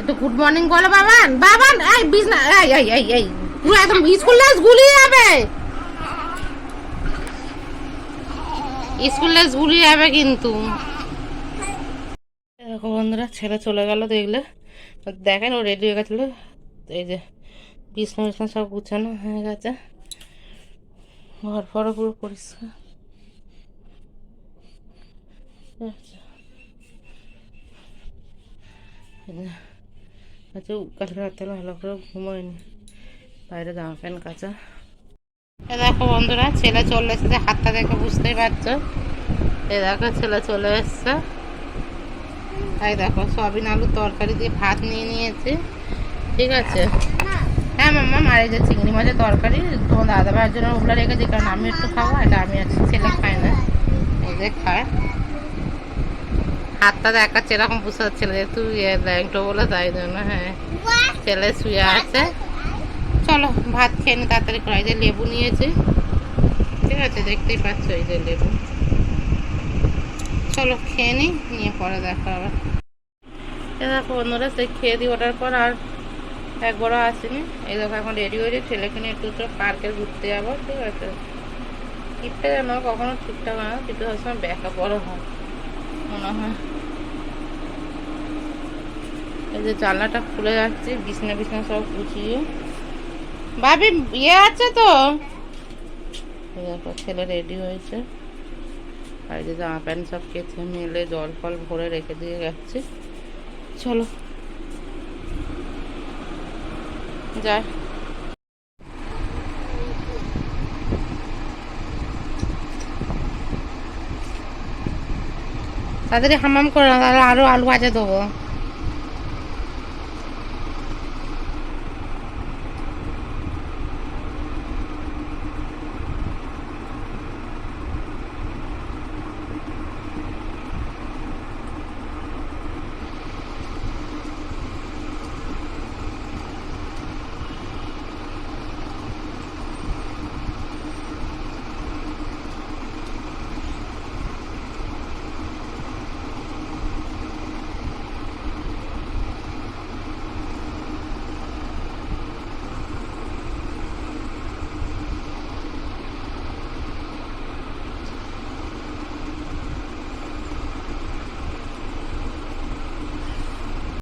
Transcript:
একটু good morning বলো, বাবান। বাবান, এই বিজনা এই এই এই এই। পুরো একদম স্কুল ড্রেস গুলিয়ে যাবে। স্কুল ড্রেস গুলিয়ে যাবে কিন্তু। দেখো বন্ধুরা, ছেলে চলে গেল দেখলে। দেখেন, ও রেডি হয়ে গেছিল। এই যে বিছনা বিছনা সব গুছানো হয়ে গেছে। ঘর ফরও পুরো পরিষ্কার। আচ্ছা আচ্ছা কালকে রাতে ভালো করে ঘুমোয়নি বাইরে জামা প্যান্ট কাচা। দেখো বন্ধুরা, ছেলে চলে এসেছে, হাতটা দেখে বুঝতেই পারছ। এ দেখো, ছেলে চলে এসছে। তাই দেখো, সয়াবিন আলুর তরকারি দিয়ে ভাত নিয়ে নিয়েছি। ঠিক আছে? হ্যাঁ মাম্মা মারে যে চিংড়ি মাছের তরকারি, তোমার দাদা ভাইয়ের জন্য ওগুলো রেখেছি, কারণ আমি একটু খাব এটা আমি আছি ছেলে খায় না। এই যে খায়। হাতটা দেখাচ্ছে এরকম বুঝতে পারছিল যেহেতু ইয়ে ল্যাংটো বলে তাই জন্য হ্যাঁ। ছেলে শুয়ে আছে। চলো, ভাত খেয়ে নি, তাড়াতাড়ি করে। যে লেবু নিয়েছি। ঠিক আছে, দেখতেই পাচ্ছ এই যে লেবু। চলো, খেয়ে নি, নিয়ে পরে দেখা হবে। দেখো অন্যরা সেই খেয়ে দিই ওটার পর আর একবারও আসিনি। এই দেখো, এখন রেডি হয়েছে ছেলেকে নিয়ে একটু পার্কে ঘুরতে যাব, ঠিক আছে। কিপটা যেন কখনো ঠিকঠাক হয় না, কিন্তু সবসময় ব্যাকা বড় হয়। মনে হয়। এই যে জানলাটা খুলে যাচ্ছে, বিছনা বিছনা সব গুছিয়ে। ভাবি ইয়ে আছে তো? দেখো, ছেলে রেডি হয়েছে। আর যে জামা প্যান্ট সব কেচে মেলে, জল ফল ভরে রেখে দিয়ে যাচ্ছে। চলো। যা তাড়াতাড়ি হামাম করে আরও আলু ভাজা দেবো।